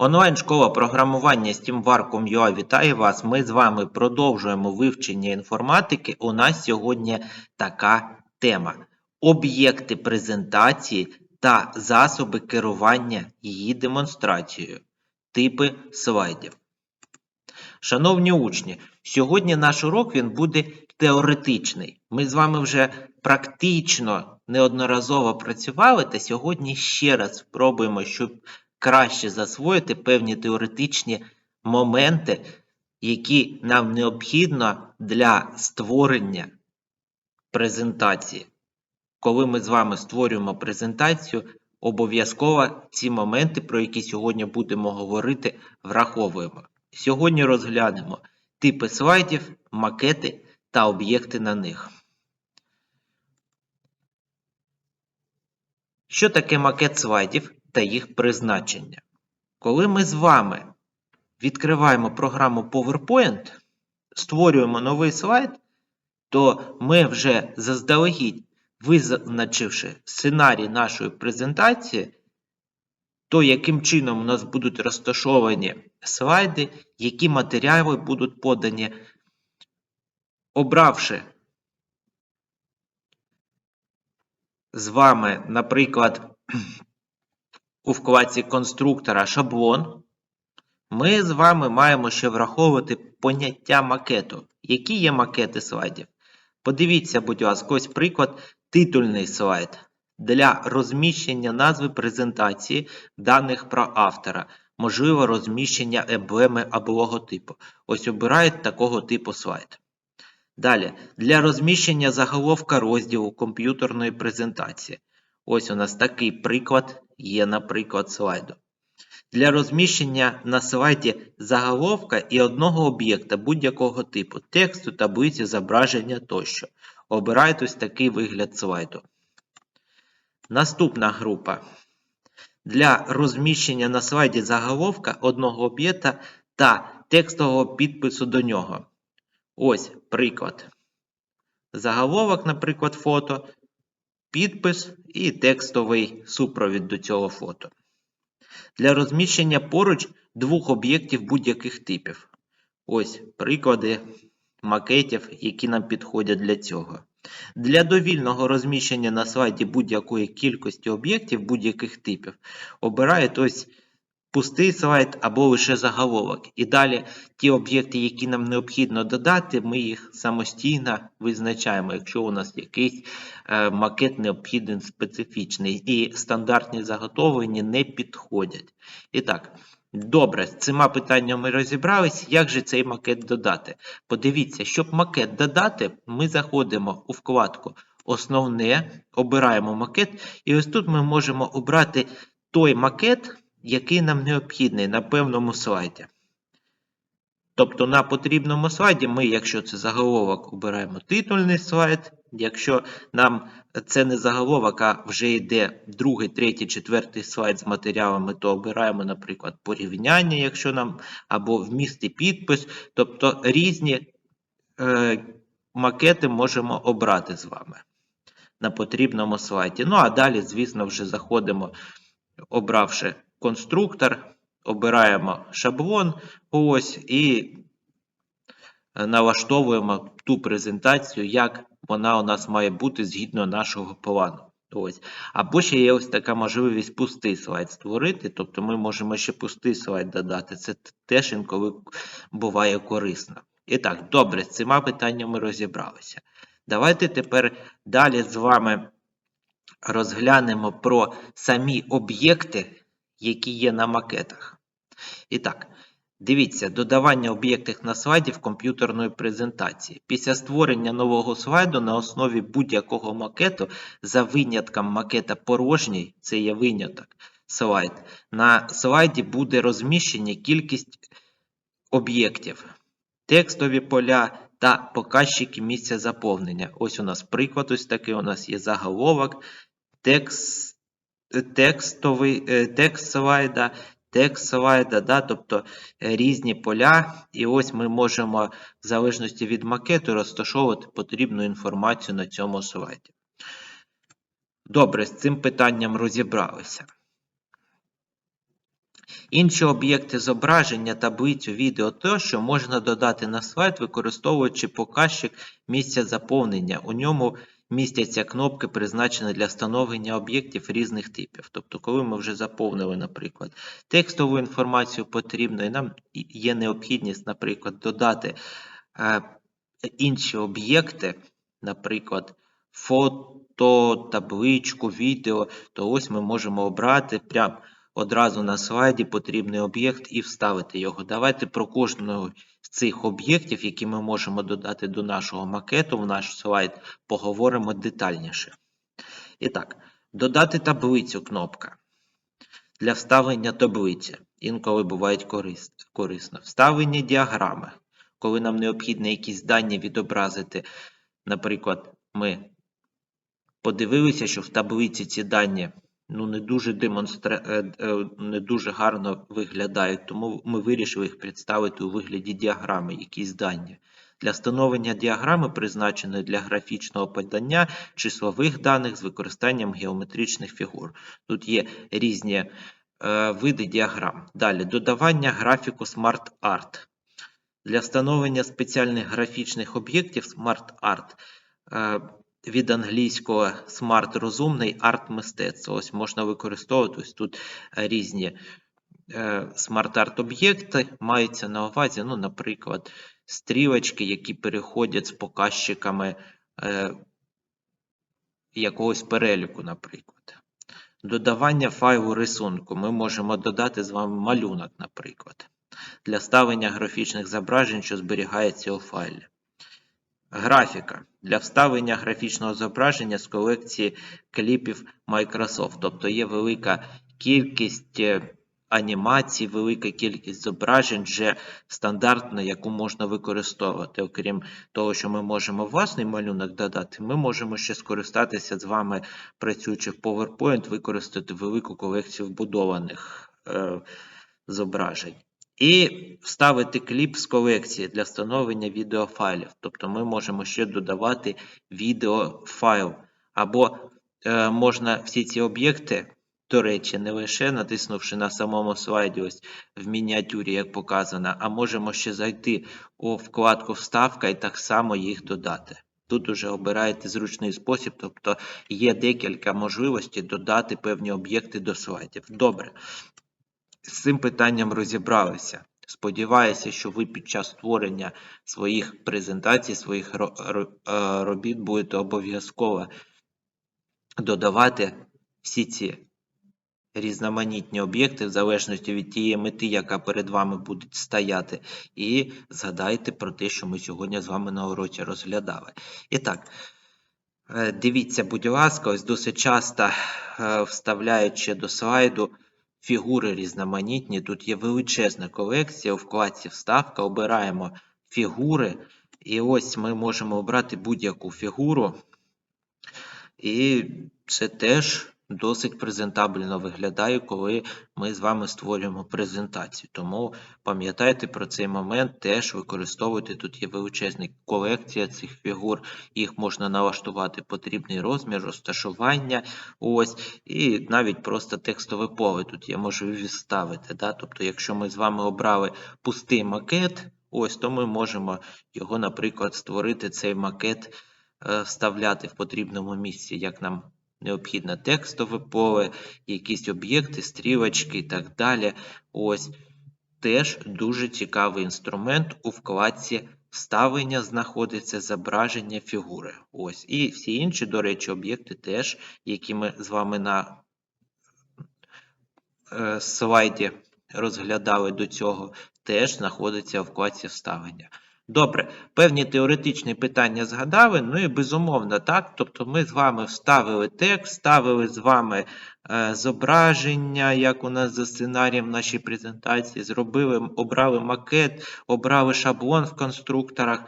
Онлайн-школа програмування SteamVar.com.ua вітає вас. Ми з вами продовжуємо вивчення інформатики. У нас сьогодні така тема: об'єкти презентації та засоби керування її демонстрацією, типи слайдів. Шановні учні, сьогодні наш урок він буде теоретичний. Ми з вами вже практично неодноразово працювали, та сьогодні ще раз спробуємо, щоб краще засвоїти певні теоретичні моменти, які нам необхідно для створення презентації. Коли ми з вами створюємо презентацію, обов'язково ці моменти, про які сьогодні будемо говорити, враховуємо. Сьогодні розглянемо типи слайдів, макети та об'єкти на них. Що таке макет слайдів та їх призначення? Коли ми з вами відкриваємо програму PowerPoint, створюємо новий слайд, то ми вже заздалегідь, визначивши сценарій нашої презентації, то яким чином у нас будуть розташовані слайди, які матеріали будуть подані, обравши з вами, наприклад, у вкладці конструктора шаблон, ми з вами маємо ще враховувати поняття макету. Які є макети слайдів? Подивіться, будь ласка, ось приклад титульний слайд для розміщення назви презентації даних про автора, можливо, розміщення емблеми або логотипу. Ось обирають такого типу слайд. Далі, для розміщення заголовка розділу комп'ютерної презентації. Ось у нас такий приклад є, наприклад, слайду. Для розміщення на слайді заголовка і одного об'єкта будь-якого типу, тексту, таблиці, зображення тощо. Обирайте ось такий вигляд слайду. Наступна група. Для розміщення на слайді заголовка одного об'єкта та текстового підпису до нього. Ось приклад. Заголовок, наприклад, фото, підпис і текстовий супровід до цього фото. Для розміщення поруч двох об'єктів будь-яких типів. Ось приклади макетів, які нам підходять для цього. Для довільного розміщення на слайді будь-якої кількості об'єктів будь-яких типів обирають ось пустий слайд або лише заголовок. І далі ті об'єкти, які нам необхідно додати, ми їх самостійно визначаємо, якщо у нас якийсь е, макет необхідний специфічний, і стандартні заготовлені не підходять. І так. Добре, з цими питаннями ми розібрались. Як же цей макет додати? Подивіться, щоб макет додати, ми заходимо у вкладку Основне, обираємо макет, і ось тут ми можемо обрати той макет, який нам необхідний на певному слайді. Тобто на потрібному слайді ми, якщо це заголовок, обираємо титульний слайд. Якщо нам це не заголовок, а вже йде другий, третій, четвертий слайд з матеріалами, то обираємо, наприклад, порівняння, якщо нам або вміст і підпис. Тобто різні е, макети можемо обрати з вами на потрібному слайді. Ну, а далі, звісно, вже заходимо, обравши конструктор, обираємо шаблон, ось, і налаштовуємо ту презентацію, як вона у нас має бути згідно нашого плану. Ось. Або ще є ось така можливість пустий слайд створити, тобто ми можемо ще пустий слайд додати. Це теж інколи буває корисно. І так, добре, з цими питаннями розібралися. Давайте тепер далі з вами розглянемо про самі об'єкти, які є на макетах. І так, дивіться, додавання об'єктів на слайді в комп'ютерної презентації. Після створення нового слайду на основі будь-якого макету, за винятком макета порожній, це є виняток слайд, на слайді буде розміщення кількість об'єктів, текстові поля та показчики місця заповнення. Ось у нас приклад, ось такий у нас є заголовок, текст, текстовий, е, текст слайда, текст слайда, да, тобто е, різні поля. І ось ми можемо, в залежності від макету, розташовувати потрібну інформацію на цьому слайді. Добре, з цим питанням розібралися. Інші об'єкти зображення, таблицю, відео тощо можна додати на слайд, використовуючи показчик місця заповнення. У ньому містяться кнопки, призначені для встановлення об'єктів різних типів. Тобто, коли ми вже заповнили, наприклад, текстову інформацію потрібно, і нам є необхідність, наприклад, додати е, інші об'єкти, наприклад, фото, табличку, відео, то ось ми можемо обрати прям одразу на слайді потрібний об'єкт і вставити його. Давайте про кожного з цих об'єктів, які ми можемо додати до нашого макету в наш слайд, поговоримо детальніше. І так, додати таблицю кнопка. Для вставлення таблиці. Інколи буває корисно. Вставлення діаграми. Коли нам необхідно якісь дані відобразити. Наприклад, ми подивилися, що в таблиці ці дані ну, не дуже демонстра... е, е, не дуже гарно виглядають, тому ми вирішили їх представити у вигляді діаграми, якісь дані. Для встановлення діаграми, призначеної для графічного подання числових даних з використанням геометричних фігур. Тут є різні е, види діаграм. Далі додавання графіку Smart Art. Для встановлення спеціальних графічних об'єктів Smart Art е, від англійського smart розумний арт мистецтво. Ось можна використовувати ось тут е, різні е, смарт-арт об'єкти маються на увазі, ну, наприклад, стрілочки, які переходять з показчиками е, якогось переліку, наприклад. Додавання файлу рисунку. Ми можемо додати з вами малюнок, наприклад, для ставлення графічних зображень, що зберігається у файлі. Графіка для вставлення графічного зображення з колекції кліпів Microsoft. Тобто є велика кількість е, анімацій, велика кількість зображень вже стандартна, яку можна використовувати. Окрім того, що ми можемо власний малюнок додати, ми можемо ще скористатися з вами, працюючи в PowerPoint, використати велику колекцію вбудованих е, зображень. І вставити кліп з колекції для встановлення відеофайлів. Тобто ми можемо ще додавати відеофайл. Або е, можна всі ці об'єкти, до речі, не лише натиснувши на самому слайді, ось в мініатюрі, як показано, а можемо ще зайти у вкладку Вставка і так само їх додати. Тут уже обираєте зручний спосіб, тобто є декілька можливостей додати певні об'єкти до слайдів. Добре. З цим питанням розібралися. Сподіваюся, що ви під час створення своїх презентацій, своїх е, робіт будете обов'язково додавати всі ці різноманітні об'єкти в залежності від тієї мети, яка перед вами буде стояти. І згадайте про те, що ми сьогодні з вами на уроці розглядали. І так, е, дивіться, будь ласка, ось досить часто е, вставляючи до слайду фігури різноманітні. Тут є величезна колекція у вкладці Вставка. Обираємо фігури. І ось ми можемо обрати будь-яку фігуру. І це теж досить презентабельно виглядає, коли ми з вами створюємо презентацію. Тому пам'ятайте про цей момент, теж використовуйте. Тут є величезна колекція цих фігур, їх можна налаштувати потрібний розмір, розташування. Ось, і навіть просто текстове поле тут є можливість ставити. Да? Тобто, якщо ми з вами обрали пустий макет, ось, то ми можемо його, наприклад, створити цей макет, е, вставляти в потрібному місці, як нам необхідно текстове поле, якісь об'єкти, стрілочки і так далі. Ось теж дуже цікавий інструмент у вкладці вставлення знаходиться зображення фігури. Ось. І всі інші, до речі, об'єкти теж, які ми з вами на е, слайді розглядали до цього, теж знаходиться у вкладці вставлення. Добре, певні теоретичні питання згадали, ну і безумовно, так. Тобто ми з вами вставили текст, ставили з вами е, зображення, як у нас за сценарієм нашій презентації, зробили, обрали макет, обрали шаблон в конструкторах.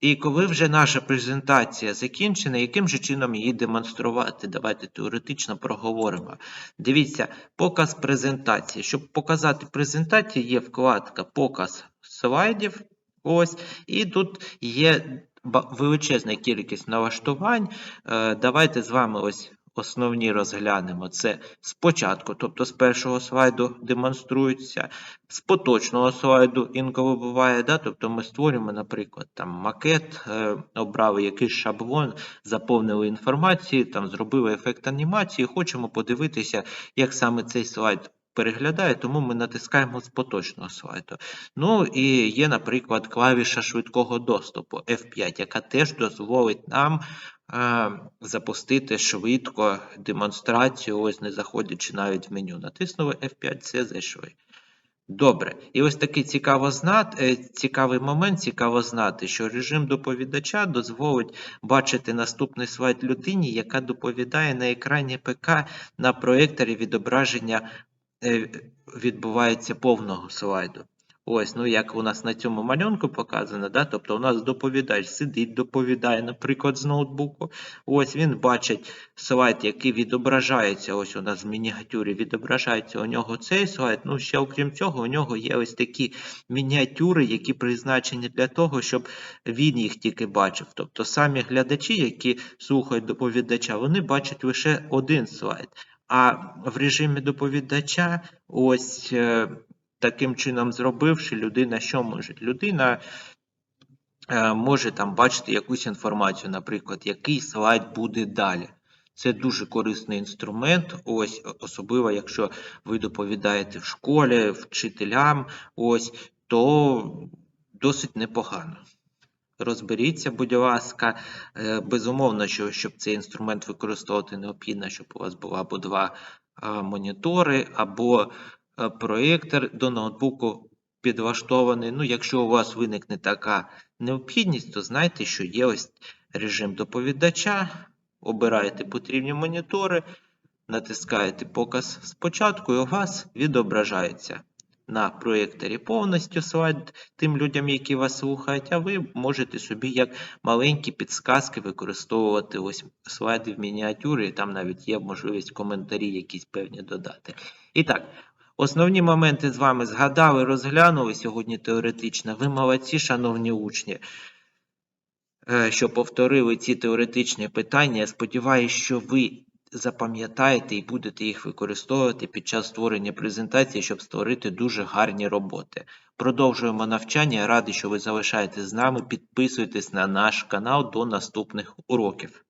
І коли вже наша презентація закінчена, яким же чином її демонструвати? Давайте теоретично проговоримо. Дивіться, показ презентації. Щоб показати презентацію, є вкладка Показ слайдів. Ось, і тут є величезна кількість налаштувань. Е, Давайте з вами ось основні розглянемо. Це спочатку, тобто з першого слайду демонструється, з поточного слайду інколи буває, да? тобто ми створюємо, наприклад, там макет, е, обрали якийсь шаблон, заповнили інформацію, там зробили ефект анімації, хочемо подивитися, як саме цей слайд переглядає, тому ми натискаємо з поточного слайду. Ну і є, наприклад, клавіша швидкого доступу F5, яка теж дозволить нам е, запустити швидко демонстрацію, ось не заходячи навіть в меню. Натиснули F5, це зайшли. Добре, і ось такий цікаво знати, е, цікавий момент, цікаво знати, що режим доповідача дозволить бачити наступний слайд людині, яка доповідає на екрані ПК на проєкторі відображення відбувається повного слайду. Ось, ну як у нас на цьому малюнку показано, да? тобто у нас доповідач сидить, доповідає, наприклад, з ноутбуку. Ось він бачить слайд, який відображається. Ось у нас в мініатюрі відображається у нього цей слайд. Ну, ще окрім цього, у нього є ось такі мініатюри, які призначені для того, щоб він їх тільки бачив. Тобто самі глядачі, які слухають доповідача, вони бачать лише один слайд. А в режимі доповідача ось. е, Таким чином зробивши, людина що може? Людина е, може там бачити якусь інформацію, наприклад, який слайд буде далі. Це дуже корисний інструмент, ось особливо, якщо ви доповідаєте в школі, вчителям, ось, то досить непогано. Розберіться, будь ласка, Е, безумовно, що щоб цей інструмент використовувати, необхідно, щоб у вас було або два е, монітори, або е, проєктор до ноутбуку підлаштований. Ну, якщо у вас виникне така необхідність, то знайте, що є ось режим доповідача, обираєте потрібні монітори, натискаєте показ. Спочатку, і у вас відображається на проєкторі повністю слайд тим людям, які вас слухають, а ви можете собі як маленькі підсказки використовувати ось слайди в мініатюрі, і там навіть є можливість коментарі якісь певні додати. І так, основні моменти з вами згадали, розглянули сьогодні теоретично. Ви молодці, шановні учні. е, Що повторили ці теоретичні питання. Я сподіваюся, що ви запам'ятаєте і будете їх використовувати під час створення презентації, щоб створити дуже гарні роботи. Продовжуємо навчання. Радий, що ви залишаєтесь з нами. Підписуйтесь на наш канал до наступних уроків.